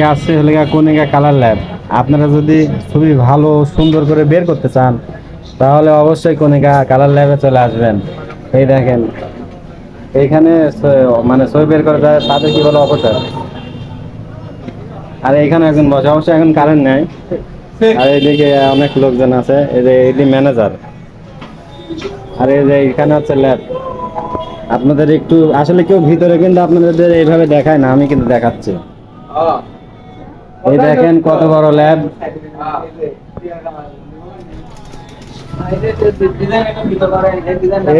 আজকে আসছে হলে কনিকা কালার ল্যাব আপনারা যদি ছবি ভালো, সুন্দর করে বের করতে চান, তাহলে অবশ্যই কনিকা কালার ল্যাবে চলে আসবেন। এই দেখেন, এইখানে মানে ছবি বের করা যায়, তাতে কি বলে অপচার আর এখানে একজন বসে, অবশ্যই এখন কারেন্ট নেই। আর এইদিকে অনেক লোকজন আছে, এই যে এইদি ম্যানেজার আর এই যে এখানে হচ্ছে ল্যাব আপনাদের একটু, আসলে কেউ ভিতরে কিন্তু আপনাদের এইভাবে দেখায় না, আমি কিন্তু দেখাচ্ছি। এই দেখেন কত বড় ল্যাব।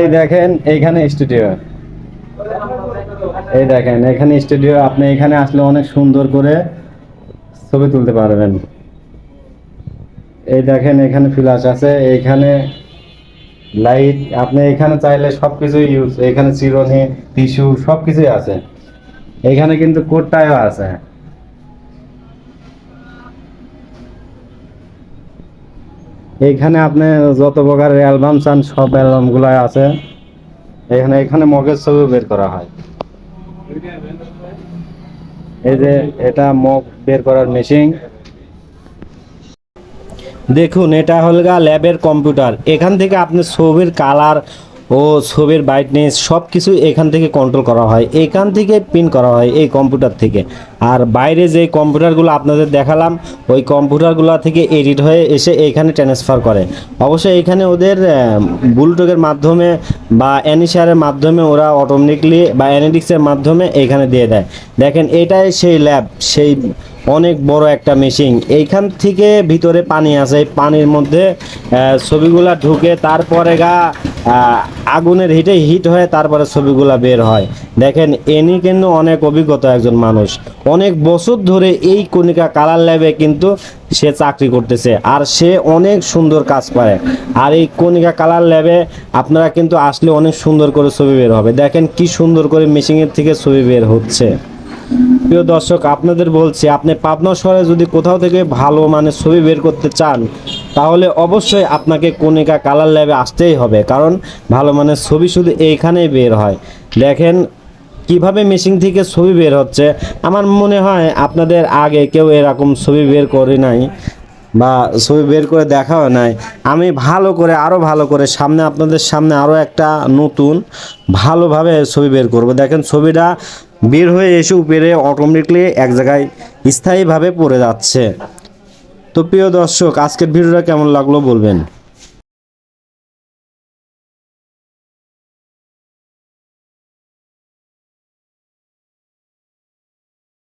এই দেখেন, এইখানে স্টুডিও। এই দেখেন, এখানে স্টুডিও। আপনি এখানে আসলে অনেক সুন্দর করে ছবি তুলতে পারবেন। এই দেখেন, এখানে ফ্ল্যাশ আছে। এইখানে লাইট আপনি এখানে চাইলে সবকিছু ইউজ এখানে চিরনি টিস্যু সবকিছুই আছে। এখানে কিন্তু কোটটাও আছে। এইখানে আপনি যত প্রকারের অ্যালবাম চান, সব অ্যালবামগুলো আছে। এখানে এখানে মগের ছবি বের করা হয়। এই যে এটা মগ বের করার মেশিন। দেখুন, এটা হলগা ল্যাবের কম্পিউটার। এখান থেকে আপনি ছবির কালার ও ছবির ব্রাইটনেস সব কিছু এখান থেকে কন্ট্রোল করা হয়, এখান থেকে পিন করা হয় এই কম্পিউটার থেকে। আর বাইরে যে কম্পিউটারগুলো আপনাদের দেখালাম, ওই কম্পিউটারগুলো থেকে এডিট হয়ে এসে এখানে ট্রান্সফার করে। অবশ্যই এখানে ওদের বুলটকের মাধ্যমে বা অ্যানিশারের মাধ্যমে ওরা অটোমেটিকলি বা অ্যানালিটিক্সের মাধ্যমে এখানে দিয়ে দেয়। দেখেন, এটাই সেই ল্যাব সেই অনেক বড় একটা মেশিন এইখান থেকে ভিতরে পানি আছে এই পানির মধ্যে ছবিগুলা ঢুকে, তারপরে গা আগুনের হিটে হিট হয়ে তারপরে ছবিগুলা বের হয়। দেখেন, এনি কিন্তু অনেক অভিজ্ঞতা একজন মানুষ। অনেক বছর ধরে এই কণিকা কালার ল্যাবে কিন্তু সে চাকরি করতেছে আর সে অনেক সুন্দর কাজ পারে। আর এই কণিকা কালার ল্যাবে আপনারা কিন্তু আসলে অনেক সুন্দর করে ছবি বের হবে। দেখেন কি সুন্দর করে মেশিনের থেকে ছবি বের হচ্ছে। প্রিয় দর্শক, আপনাদের বলছি, আপনি পাবনা শহরে যদি কোথাও থেকে ভালো মানে ছবি বের করতে চান, তাহলে অবশ্যই আপনাকে কনিকা কালার ল্যাবে আসতেই হবে। কারণ ভালো মানের ছবি শুধু এইখানেই বের হয়। দেখেন কীভাবে মেশিন থেকে ছবি বের হচ্ছে। আমার মনে হয় আপনাদের আগে কেউ এরকম ছবি বের করে নাই। বা ছবি বের করে দেখাও নাই। আমি ভালো করে আরও ভালো করে সামনে আপনাদের সামনে আরও একটা নতুন ভালোভাবে ছবি বের করব। দেখেন ছবিটা বের হয়ে এসে উপরে অটোমেটিকলি এক জায়গায় স্থায়ীভাবে পড়ে যাচ্ছে। তো প্রিয় দর্শক, আজকের ভিডিওটা কেমন লাগল বলবেন?